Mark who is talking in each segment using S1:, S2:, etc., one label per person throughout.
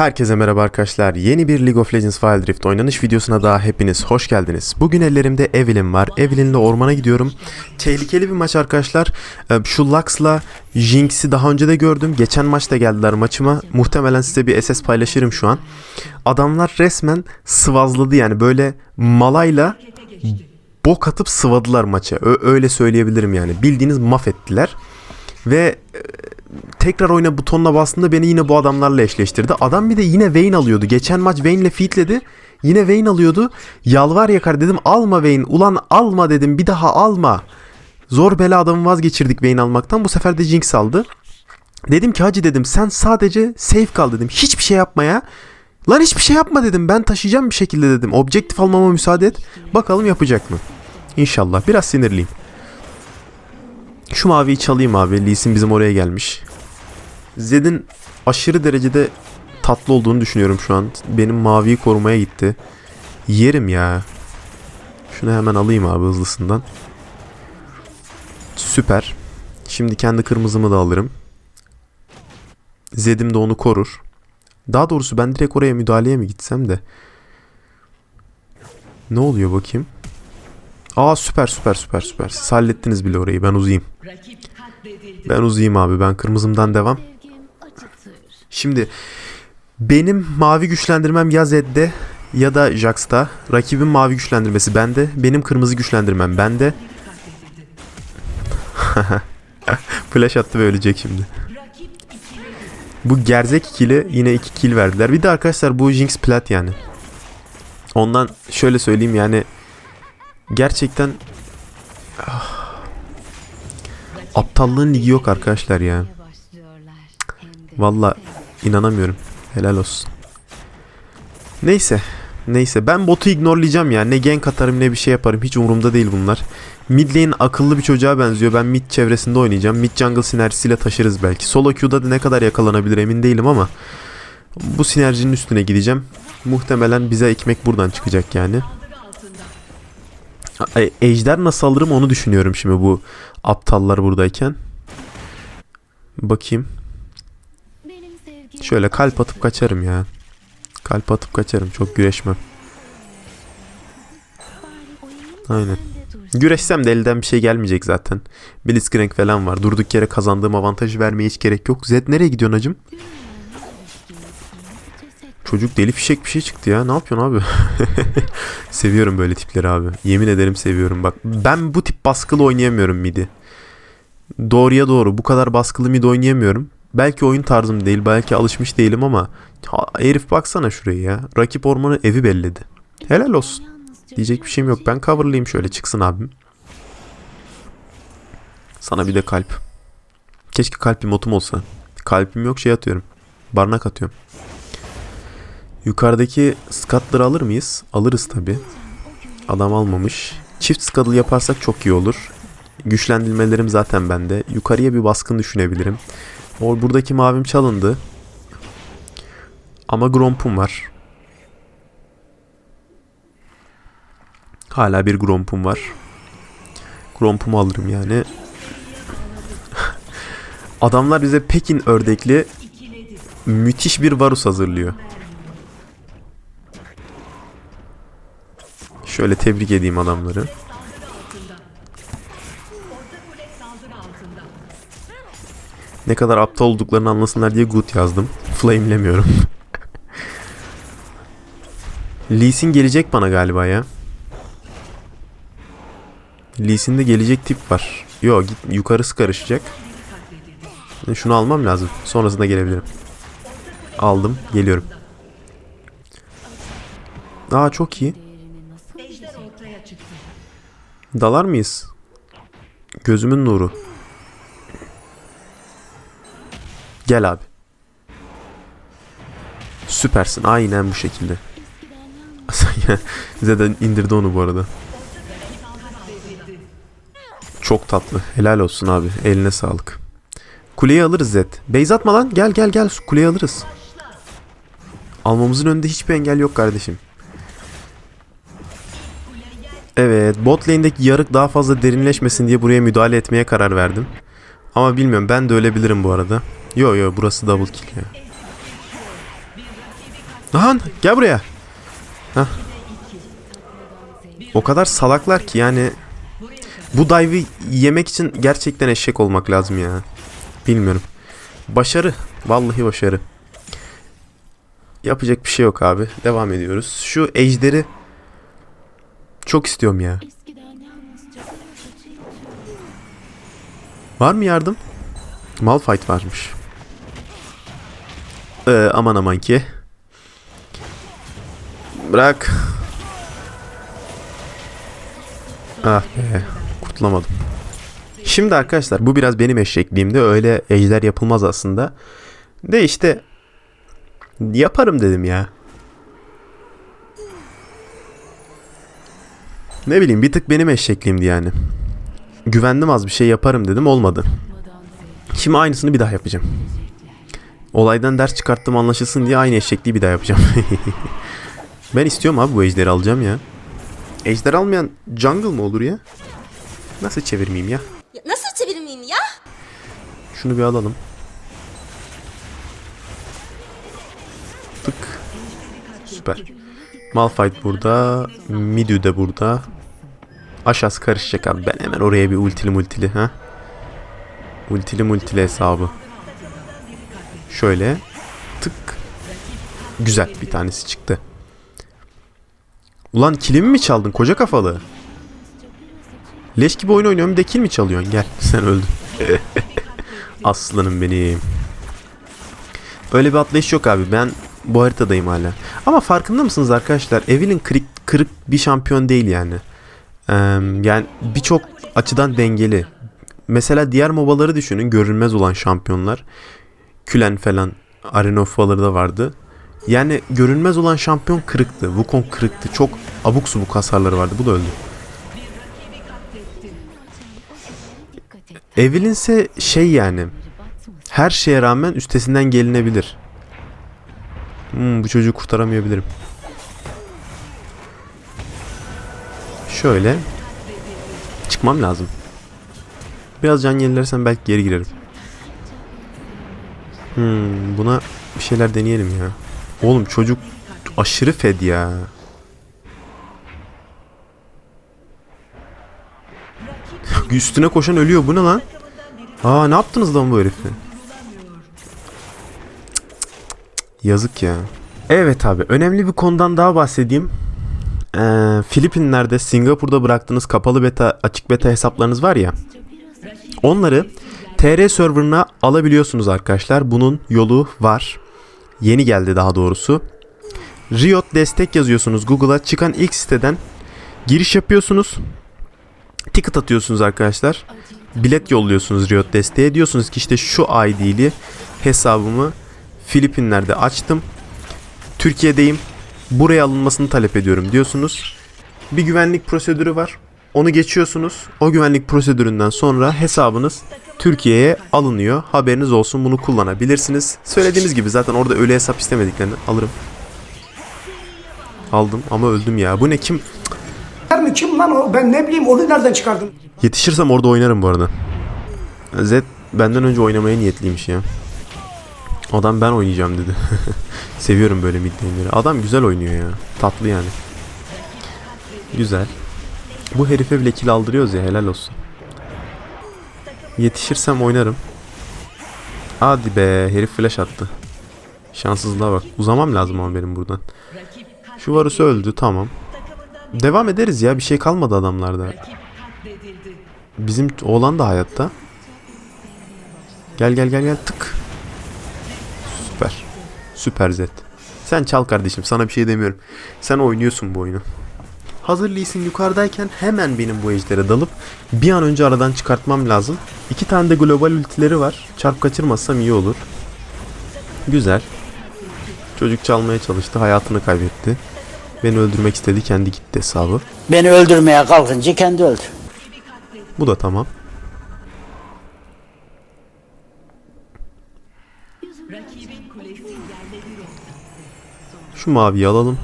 S1: Herkese merhaba arkadaşlar. Yeni bir League of Legends Wild Rift oynanış videosuna daha hepiniz hoş geldiniz. Bugün ellerimde Evelyn var. Evelyn'le ormana gidiyorum. Tehlikeli bir maç arkadaşlar. Ee, Şu Lux'la Jinx'i daha önce de gördüm. Geçen maçta geldiler maçıma. Muhtemelen size bir SS paylaşırım şu an. Adamlar resmen sıvazladı yani böyle malayla bok atıp sıvadılar maça. Öyle söyleyebilirim yani. Bildiğiniz mahvettiler. Ve e, tekrar oyna butonuna bastığında beni yine bu adamlarla eşleştirdi. Adam bir de yine Vayne alıyordu. Geçen maç Vayne'le feedledi. Yine Vayne alıyordu. Yalvar yakar dedim alma Vayne. Ulan alma dedim bir daha alma. Zor bela adamı vazgeçirdik Vayne almaktan. Bu sefer de Jinx aldı. Dedim ki hacı dedim sen sadece safe kal dedim. Hiçbir şey yapmaya. Lan hiçbir şey yapma dedim. Ben taşıyacağım bir şekilde dedim. Objektif almama müsaade et. Bakalım yapacak mı? İnşallah. Biraz sinirliyim. Şu maviyi çalayım abi. Lee Sin bizim oraya gelmiş. Zed'in aşırı derecede tatlı olduğunu düşünüyorum şu an. Benim maviyi korumaya gitti. Yerim ya. Şunu hemen alayım abi hızlısından. Süper. Şimdi kendi kırmızımı da alırım. Zed'im de onu korur. Daha doğrusu ben direkt oraya müdahaleye mi gitsem de. Ne oluyor bakayım? Aa süper süper süper süper. Siz hallettiniz bile orayı. Ben uzayayım. Ben uzayayım abi. Ben kırmızımdan devam. Şimdi benim mavi güçlendirmem ya Zed'de ya da Jax'ta. Rakibin mavi güçlendirmesi bende. Benim kırmızı güçlendirmem bende. Flash attı ve ölecek şimdi. Bu gerzek ikili yine iki kill verdiler. Bir de arkadaşlar bu Jinx plat yani. Ondan şöyle söyleyeyim yani gerçekten ah, aptallığın ligi yok arkadaşlar ya. Valla inanamıyorum. Helal olsun. Neyse. Neyse ben botu ignorlayacağım ya. Ne gank atarım ne bir şey yaparım. Hiç umurumda değil bunlar. Mid lane akıllı bir çocuğa benziyor. Ben mid çevresinde oynayacağım. Mid jungle sinerjisiyle taşırız belki. Solo queue'da da ne kadar yakalanabilir emin değilim ama bu sinerjinin üstüne gideceğim. Muhtemelen bize ekmek buradan çıkacak yani. Ejder nasıl alırım onu düşünüyorum şimdi bu aptallar buradayken. Bakayım. Şöyle kalp atıp kaçarım ya. Kalp atıp kaçarım. Çok güreşmem. Aynen. Güreşsem de elden bir şey gelmeyecek zaten. Blitzcrank falan var. Durduk yere kazandığım avantajı vermeye hiç gerek yok. Zed nereye gidiyorsun hacım? Çocuk deli fişek bir şey çıktı ya. Ne yapıyorsun abi? seviyorum böyle tipleri abi. Yemin ederim seviyorum. Bak ben bu tip baskılı oynayamıyorum midi. Doğruya doğru. Bu kadar baskılı mid oynayamıyorum. Belki oyun tarzım değil. Belki alışmış değilim ama ha, herif baksana şurayı ya. Rakip ormanı evi belledi. Helal olsun. Diyecek bir şeyim yok. Ben coverlayayım şöyle çıksın abim. Sana bir de kalp. Keşke kalp emotum olsa. Kalbim yok şey atıyorum. Barnak atıyorum. Yukarıdaki skatları alır mıyız? Alırız tabi. Adam almamış. Çift scuttle yaparsak çok iyi olur. Güçlendirmelerim zaten bende. Yukarıya bir baskın düşünebilirim. O buradaki mavim çalındı. Ama Gromp'um var. Hala bir Gromp'um var. Gromp'umu alırım yani. Adamlar bize Pekin ördekli müthiş bir Varus hazırlıyor. Şöyle tebrik edeyim adamları. Ne kadar aptal olduklarını anlasınlar diye good yazdım. Flamelemiyorum. Lee Sin gelecek bana galiba ya. Lee Sin'de gelecek tip var. Yo git yukarısı karışacak. Şunu almam lazım. Sonrasında gelebilirim. Aldım. Geliyorum. Aa çok iyi. Dalar mıyız? Gözümün nuru. Gel abi. Süpersin. Aynen bu şekilde. Zeden indirdi onu bu arada. Çok tatlı. Helal olsun abi. Eline sağlık. Kuleyi alırız Zed. Beyz atma lan. Gel gel gel. Kuleyi alırız. Almamızın önünde hiçbir engel yok kardeşim. Evet. Bot lane'deki yarık daha fazla derinleşmesin diye buraya müdahale etmeye karar verdim. Ama bilmiyorum. Ben de ölebilirim bu arada. Yo yo burası double kill ya. Lan gel buraya. Hah. O kadar salaklar ki yani bu dive'ı yemek için gerçekten eşek olmak lazım ya. Bilmiyorum. Başarı. Vallahi başarı. Yapacak bir şey yok abi. Devam ediyoruz. Şu ejderi çok istiyorum ya. Var mı yardım? Malphite varmış. Ee, aman aman ki. Bırak. Ah be. Kurtulamadım. Şimdi arkadaşlar bu biraz benim eşekliğimde. Öyle ejder yapılmaz aslında. De işte yaparım dedim ya. Ne bileyim bir tık benim eşekliğimdi yani. Güvendim az bir şey yaparım dedim olmadı. Şimdi aynısını bir daha yapacağım. Olaydan ders çıkarttım anlaşılsın diye aynı eşekliği bir daha yapacağım. ben istiyorum abi bu ejderi alacağım ya. Ejder almayan jungle mı olur ya? Nasıl çevirmeyeyim ya?
S2: Ya nasıl çevirmeyeyim ya?
S1: Şunu bir alalım. Tık. Süper. Malphite burada. Midü de burada. Aşağısı karışacak abi. Ben hemen oraya bir ultili multili ha. Ultili multili hesabı. Şöyle. Tık. Güzel bir tanesi çıktı. Ulan kilimi mi çaldın koca kafalı? Leş gibi oyun oynuyorum bir de kill mi çalıyorsun? Gel sen öldün. Aslanım benim. Öyle bir atlayış yok abi. Ben bu haritadayım hala. Ama farkında mısınız arkadaşlar? Evelyn kırık, kırık bir şampiyon değil yani. Ee, yani birçok açıdan dengeli. Mesela diğer mobaları düşünün. Görünmez olan şampiyonlar. Külen falan. Arena of Valor'da vardı. Yani görünmez olan şampiyon kırıktı. Wukong kırıktı. Çok abuk subuk hasarları vardı. Bu da öldü. Evelyn ise şey yani. Her şeye rağmen üstesinden gelinebilir. Hmm, bu çocuğu kurtaramayabilirim. Şöyle. Çıkmam lazım. Biraz can yenilersem belki geri girerim. Hmm, buna bir şeyler deneyelim ya. Oğlum çocuk aşırı fed ya. Üstüne koşan ölüyor. Bu ne lan? Aa ne yaptınız lan bu herifi? Yazık ya. Evet abi önemli bir konudan daha bahsedeyim. Ee, Filipinler'de Singapur'da bıraktığınız kapalı beta açık beta hesaplarınız var ya. Onları TR serverına alabiliyorsunuz arkadaşlar. Bunun yolu var. Yeni geldi daha doğrusu. Riot destek yazıyorsunuz Google'a. Çıkan ilk siteden giriş yapıyorsunuz. Ticket atıyorsunuz arkadaşlar bilet yolluyorsunuz Riot desteğe. Diyorsunuz ki işte şu ID'li hesabımı Filipinler'de açtım. Türkiye'deyim. Buraya alınmasını talep ediyorum diyorsunuz. Bir güvenlik prosedürü var. Onu geçiyorsunuz. O güvenlik prosedüründen sonra hesabınız Türkiye'ye alınıyor. Haberiniz olsun bunu kullanabilirsiniz. Söylediğimiz gibi zaten orada öyle hesap istemediklerini alırım. Aldım ama öldüm ya. Bu ne kim?
S3: Kim lan o? Ben ne bileyim onu nereden çıkardın?
S1: Yetişirsem orada oynarım bu arada. Zed benden önce oynamaya niyetliymiş ya. Adam ben oynayacağım dedi. Seviyorum böyle mid lane'leri. Adam güzel oynuyor ya. Tatlı yani. Güzel. Bu herife bile kill aldırıyoruz ya helal olsun. Yetişirsem oynarım. Hadi be herif flash attı. Şanssızlığa bak. Uzamam lazım ama benim buradan. Şu varısı öldü tamam. Devam ederiz ya bir şey kalmadı adamlarda. Bizim oğlan da hayatta. Gel gel gel gel tık. Süper. Zed. Sen çal kardeşim sana bir şey demiyorum. Sen oynuyorsun bu oyunu. Hazır Lee Sin yukarıdayken hemen benim bu ejdere dalıp bir an önce aradan çıkartmam lazım. İki tane de global ultileri var. Çarp kaçırmazsam iyi olur. Güzel. Çocuk çalmaya çalıştı. Hayatını kaybetti. Beni öldürmek istedi. Kendi gitti hesabı.
S4: Beni öldürmeye kalkınca kendi öldü.
S1: Bu da tamam. Şu maviyi alalım.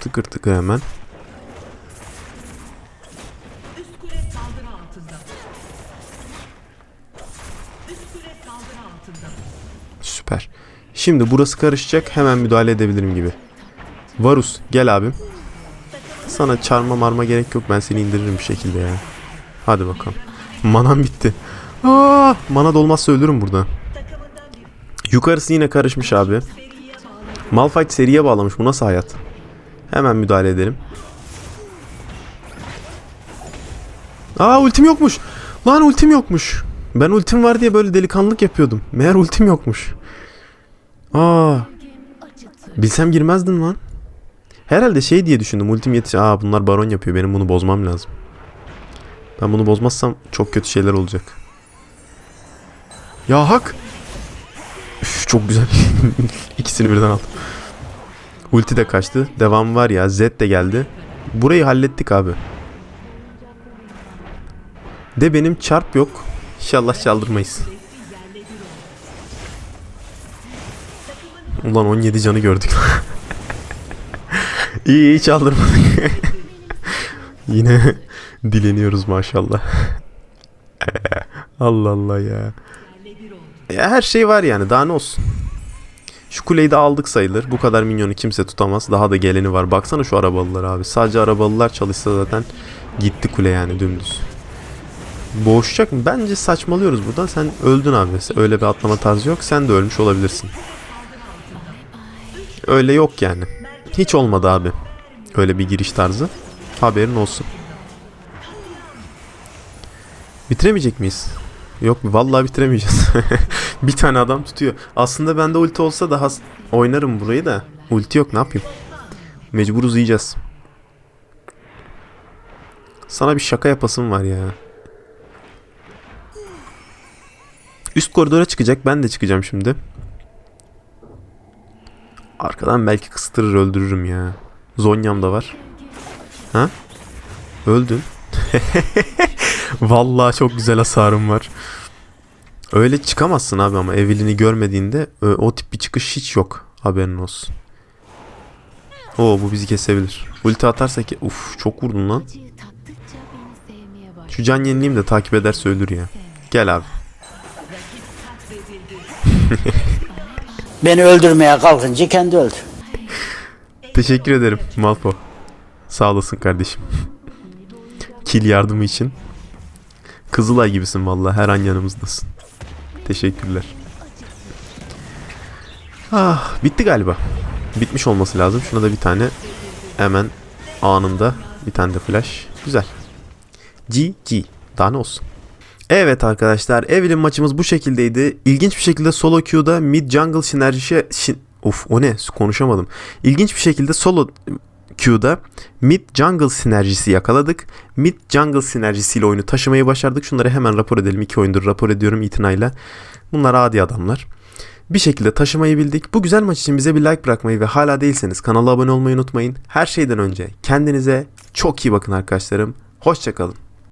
S1: Tıkır tıkır hemen. Süper. Şimdi burası karışacak. Hemen müdahale edebilirim gibi. Varus gel abim. Sana çarma marma gerek yok. Ben seni indiririm bir şekilde ya. Hadi bakalım. Manam bitti. Aa, mana dolmazsa ölürüm burada. Yukarısı yine karışmış abi. Malphite seriye bağlamış. Bu nasıl hayat? Hemen müdahale edelim. Aa ultim yokmuş. Lan ultim yokmuş. Ben ultim var diye böyle delikanlılık yapıyordum. Meğer ultim yokmuş. Aa, bilsem girmezdim lan. Herhalde şey diye düşündüm. Ultim yetiş. Aa bunlar baron yapıyor. Benim bunu bozmam lazım. Ben bunu bozmazsam çok kötü şeyler olacak. Ya hak. Çok güzel. İkisini birden aldım. Ulti de kaçtı. Devam var ya. Z de geldi. Burayı hallettik abi. De benim çarp yok. İnşallah çaldırmayız. Ulan 17 canı gördük. iyi iyi çaldırmadık. Yine dileniyoruz maşallah. Allah Allah ya. Ya her şey var yani daha ne olsun. Şu kuleyi de aldık sayılır. Bu kadar minyonu kimse tutamaz. Daha da geleni var. Baksana şu arabalılar abi. Sadece arabalılar çalışsa zaten gitti kule yani dümdüz. Boğuşacak mı? Bence saçmalıyoruz burada. Sen öldün abi. Öyle bir atlama tarzı yok. Sen de ölmüş olabilirsin. Öyle yok yani. Hiç olmadı abi. Öyle bir giriş tarzı. Haberin olsun. Bitiremeyecek miyiz? Yok vallahi bitiremeyeceğiz. bir tane adam tutuyor. Aslında bende ulti olsa daha oynarım burayı da. Ulti yok ne yapayım? Mecburuz yiyeceğiz. Sana bir şaka yapasım var ya. Üst koridora çıkacak. Ben de çıkacağım şimdi. Arkadan belki kıstırır öldürürüm ya. Zonyam da var. Ha? Öldün. Vallahi çok güzel hasarım var. Öyle çıkamazsın abi ama Evelyn'i görmediğinde ö- o tip bir çıkış hiç yok. Haberin olsun. Oo bu bizi kesebilir. Ulti atarsa ki uf çok vurdun lan. Şu can yenileyim de takip ederse ölür ya. Gel abi.
S4: Beni öldürmeye kalkınca kendi öldü.
S1: Teşekkür ederim Malpo. Sağ olasın kardeşim. Kill yardımı için. Kızılay gibisin vallahi her an yanımızdasın. Teşekkürler. Ah bitti galiba. Bitmiş olması lazım. Şuna da bir tane hemen anında bir tane de flash. Güzel. GG. Daha ne olsun. Evet arkadaşlar Evelyn maçımız bu şekildeydi. İlginç bir şekilde solo queue'da mid jungle sinerjisi... Şin... Of o ne konuşamadım. İlginç bir şekilde solo queue'da mid jungle sinerjisi yakaladık. Mid jungle sinerjisiyle oyunu taşımayı başardık. Şunları hemen rapor edelim. İki oyundur rapor ediyorum itinayla. Bunlar adi adamlar. Bir şekilde taşımayı bildik. Bu güzel maç için bize bir like bırakmayı ve hala değilseniz kanala abone olmayı unutmayın. Her şeyden önce kendinize çok iyi bakın arkadaşlarım. Hoşçakalın.